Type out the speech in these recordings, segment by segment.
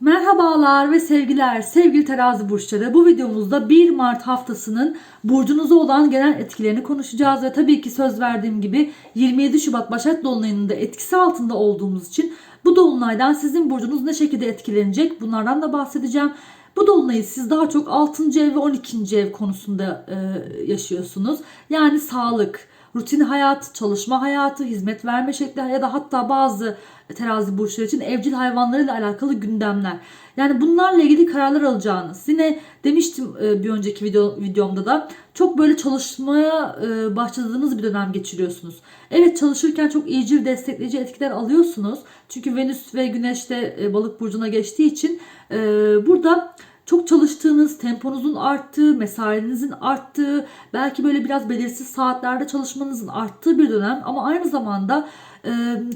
Merhabalar ve sevgiler sevgili terazi burçları. Bu videomuzda 1 Mart haftasının burcunuza olan genel etkilerini konuşacağız ve tabii ki söz verdiğim gibi 27 Şubat Başak Dolunay'ının da etkisi altında olduğumuz için bu dolunaydan sizin burcunuz ne şekilde etkilenecek bunlardan da bahsedeceğim. Bu dolunayı siz daha çok 6. ev ve 12. ev konusunda e, yaşıyorsunuz. Yani sağlık, rutin hayat, çalışma hayatı, hizmet verme şekli ya da hatta bazı terazi burçları için evcil hayvanlarıyla alakalı gündemler. Yani bunlarla ilgili kararlar alacağınız. Yine demiştim e, bir önceki video, videomda da çok böyle çalışmaya e, başladığınız bir dönem geçiriyorsunuz. Evet çalışırken çok iyicil destekleyici etkiler alıyorsunuz. Çünkü Venüs ve Güneş de e, balık burcuna geçtiği için burada çok çalıştığınız, temponuzun arttığı, mesainizin arttığı, belki böyle biraz belirsiz saatlerde çalışmanızın arttığı bir dönem. Ama aynı zamanda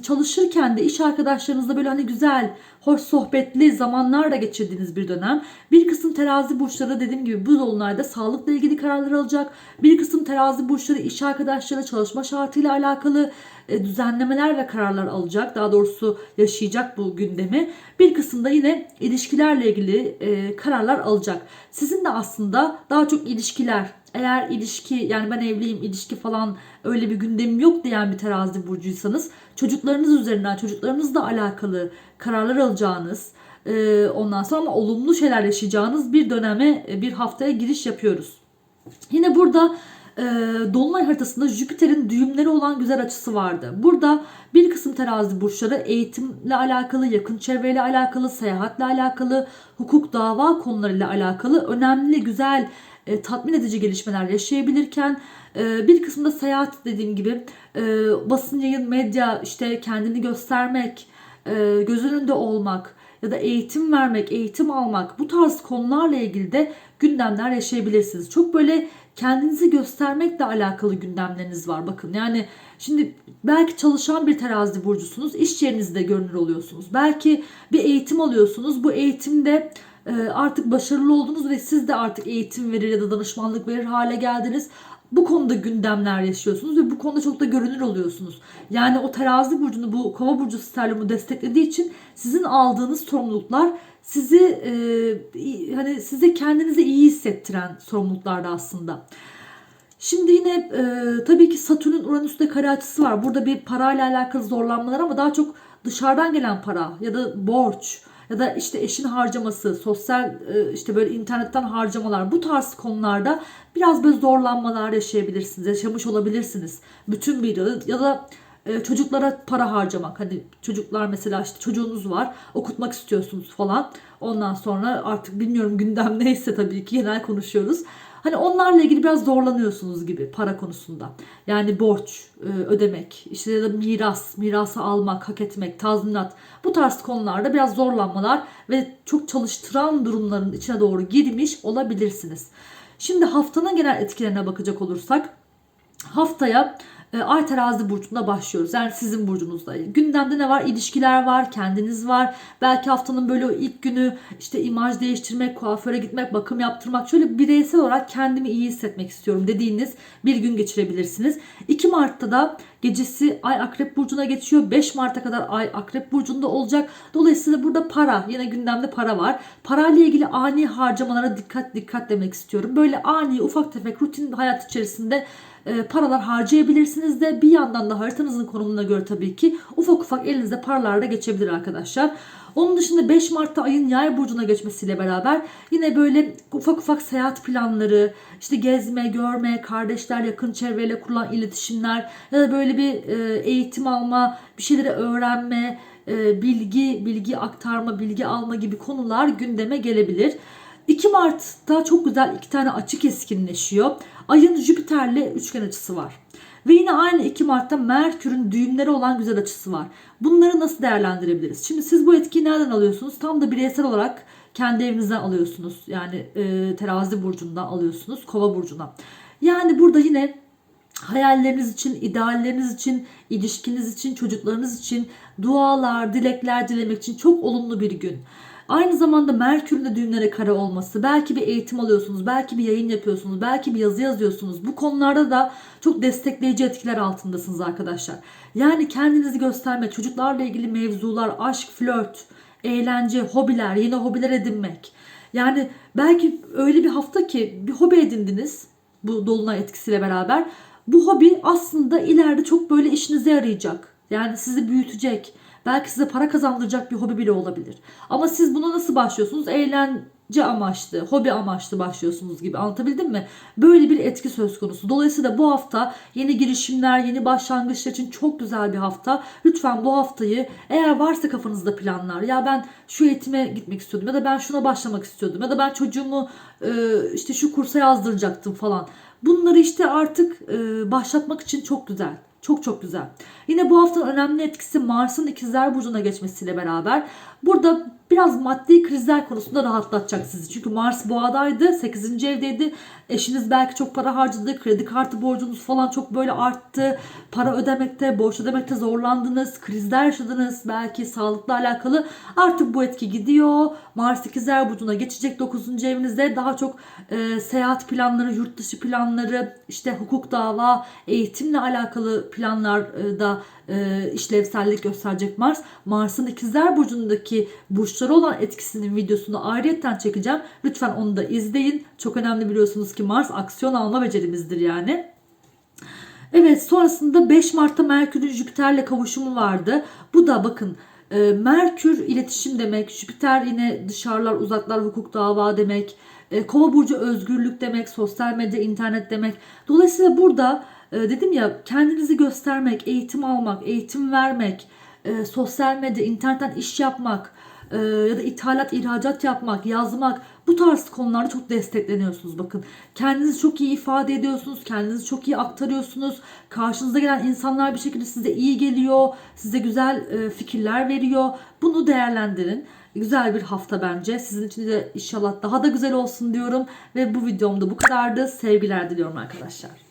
çalışırken de iş arkadaşlarınızla böyle hani güzel, hoş sohbetli zamanlar da geçirdiğiniz bir dönem. Bir kısım terazi burçları dediğim gibi bu dolunayda sağlıkla ilgili kararlar alacak. Bir kısım terazi burçları iş arkadaşları çalışma şartıyla alakalı e, düzenlemeler ve kararlar alacak. Daha doğrusu yaşayacak bu gündemi. Bir kısımda yine ilişkilerle ilgili e, kararlar alacak. Sizin de aslında daha çok ilişkiler, eğer ilişki yani ben evliyim ilişki falan öyle bir gündemim yok diyen bir terazi burcuysanız çocuklarınız üzerinden çocuklarınızla alakalı kararlar alacağınız e, ondan sonra ama olumlu şeyler yaşayacağınız bir döneme e, bir haftaya giriş yapıyoruz. Yine burada e, Dolunay haritasında Jüpiter'in düğümleri olan güzel açısı vardı. Burada bir kısım terazi burçları eğitimle alakalı, yakın çevreyle alakalı, seyahatle alakalı, hukuk dava konularıyla alakalı önemli, güzel, e, tatmin edici gelişmeler yaşayabilirken e, bir kısımda seyahat dediğim gibi e, basın yayın, medya, işte kendini göstermek, e, göz önünde olmak ya da eğitim vermek, eğitim almak bu tarz konularla ilgili de gündemler yaşayabilirsiniz. Çok böyle kendinizi göstermekle alakalı gündemleriniz var. Bakın yani şimdi belki çalışan bir terazi burcusunuz. iş yerinizde görünür oluyorsunuz. Belki bir eğitim alıyorsunuz. Bu eğitimde e, artık başarılı oldunuz ve siz de artık eğitim verir ya da danışmanlık verir hale geldiniz. Bu konuda gündemler yaşıyorsunuz ve bu konuda çok da görünür oluyorsunuz. Yani o terazi burcunu bu kova burcu sterlumu desteklediği için sizin aldığınız sorumluluklar sizi e, hani size kendinizi iyi hissettiren sorumluluklar da aslında. Şimdi yine e, tabii ki Satürn'ün Uranüs'te kare açısı var. Burada bir parayla alakalı zorlanmalar ama daha çok dışarıdan gelen para ya da borç ya da işte eşin harcaması, sosyal e, işte böyle internetten harcamalar bu tarz konularda biraz böyle zorlanmalar yaşayabilirsiniz, yaşamış olabilirsiniz. Bütün bir yıl ya da e, çocuklara para harcamak. Hani çocuklar mesela işte çocuğunuz var, okutmak istiyorsunuz falan. Ondan sonra artık bilmiyorum gündem neyse tabii ki genel konuşuyoruz. Hani onlarla ilgili biraz zorlanıyorsunuz gibi para konusunda. Yani borç e, ödemek, işte ya da miras, mirası almak, hak etmek, tazminat. Bu tarz konularda biraz zorlanmalar ve çok çalıştıran durumların içine doğru girmiş olabilirsiniz. Şimdi haftanın genel etkilerine bakacak olursak haftaya Ay terazi burcunda başlıyoruz. Yani sizin burcunuzda. Gündemde ne var? İlişkiler var, kendiniz var. Belki haftanın böyle ilk günü işte imaj değiştirmek, kuaföre gitmek, bakım yaptırmak. Şöyle bireysel olarak kendimi iyi hissetmek istiyorum dediğiniz bir gün geçirebilirsiniz. 2 Mart'ta da gecesi Ay Akrep Burcu'na geçiyor. 5 Mart'a kadar Ay Akrep Burcu'nda olacak. Dolayısıyla burada para, yine gündemde para var. Parayla ilgili ani harcamalara dikkat dikkat demek istiyorum. Böyle ani ufak tefek rutin hayat içerisinde e, paralar harcayabilirsiniz de bir yandan da haritanızın konumuna göre tabii ki ufak ufak elinizde paralar da geçebilir arkadaşlar. Onun dışında 5 Mart'ta ayın yay burcuna geçmesiyle beraber yine böyle ufak ufak seyahat planları, işte gezme, görme, kardeşler, yakın çevreyle kurulan iletişimler ya da böyle bir e, eğitim alma, bir şeyleri öğrenme, e, bilgi, bilgi aktarma, bilgi alma gibi konular gündeme gelebilir. 2 Mart'ta çok güzel iki tane açık eskinleşiyor. Ayın Jüpiter'le üçgen açısı var. Ve yine aynı 2 Mart'ta Merkür'ün düğümleri olan güzel açısı var. Bunları nasıl değerlendirebiliriz? Şimdi siz bu etkiyi nereden alıyorsunuz? Tam da bireysel olarak kendi evinizden alıyorsunuz. Yani e, terazi burcundan alıyorsunuz. Kova burcuna. Yani burada yine hayalleriniz için, idealleriniz için, ilişkiniz için, çocuklarınız için dualar, dilekler dilemek için çok olumlu bir gün. Aynı zamanda Merkür'ün de düğümlere kare olması, belki bir eğitim alıyorsunuz, belki bir yayın yapıyorsunuz, belki bir yazı yazıyorsunuz. Bu konularda da çok destekleyici etkiler altındasınız arkadaşlar. Yani kendinizi gösterme, çocuklarla ilgili mevzular, aşk, flört, eğlence, hobiler, yeni hobiler edinmek. Yani belki öyle bir hafta ki bir hobi edindiniz bu dolunay etkisiyle beraber. Bu hobi aslında ileride çok böyle işinize yarayacak. Yani sizi büyütecek. Belki size para kazandıracak bir hobi bile olabilir. Ama siz buna nasıl başlıyorsunuz? Eğlence amaçlı, hobi amaçlı başlıyorsunuz gibi. Anlatabildim mi? Böyle bir etki söz konusu. Dolayısıyla bu hafta yeni girişimler, yeni başlangıçlar için çok güzel bir hafta. Lütfen bu haftayı eğer varsa kafanızda planlar. Ya ben şu eğitime gitmek istiyordum ya da ben şuna başlamak istiyordum ya da ben çocuğumu e, işte şu kursa yazdıracaktım falan. Bunları işte artık e, başlatmak için çok güzel. Çok çok güzel. Yine bu haftanın önemli etkisi Mars'ın ikizler burcuna geçmesiyle beraber burada biraz maddi krizler konusunda rahatlatacak sizi. Çünkü Mars boğadaydı, 8. evdeydi. Eşiniz belki çok para harcadı, kredi kartı borcunuz falan çok böyle arttı. Para ödemekte, borç ödemekte zorlandınız, krizler yaşadınız belki sağlıkla alakalı. Artık bu etki gidiyor. Mars ikizler burcuna geçecek 9. evinizde daha çok e, seyahat planları, yurt dışı planları, işte hukuk dava, eğitimle alakalı planlar e, da e, işlevsellik gösterecek Mars. Mars'ın ikizler burcundaki burçları olan etkisinin videosunu ayrıyetten çekeceğim. Lütfen onu da izleyin. Çok önemli biliyorsunuz ki Mars aksiyon alma becerimizdir yani. Evet sonrasında 5 Mart'ta Merkür'ün Jüpiter'le kavuşumu vardı. Bu da bakın e, Merkür iletişim demek, Jüpiter yine dışarılar, uzaklar, hukuk, dava demek. E, Kova burcu özgürlük demek, sosyal medya, internet demek. Dolayısıyla burada dedim ya kendinizi göstermek, eğitim almak, eğitim vermek, e, sosyal medya, internetten iş yapmak e, ya da ithalat, ihracat yapmak, yazmak bu tarz konularda çok destekleniyorsunuz bakın. Kendinizi çok iyi ifade ediyorsunuz, kendinizi çok iyi aktarıyorsunuz. Karşınıza gelen insanlar bir şekilde size iyi geliyor, size güzel e, fikirler veriyor. Bunu değerlendirin. Güzel bir hafta bence. Sizin için de inşallah daha da güzel olsun diyorum. Ve bu videomda bu kadardı. Sevgiler diliyorum arkadaşlar.